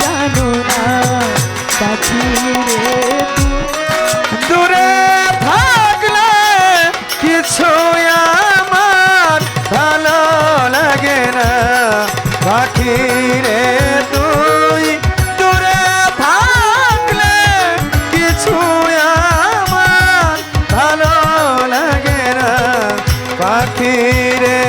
জানো না কাছে দূরে থাকলে কিছু আমার ভালো লাগে না পাখি রে তুই। দূরে থাকলে কিছু আমার ভালো লাগে না পাখি রে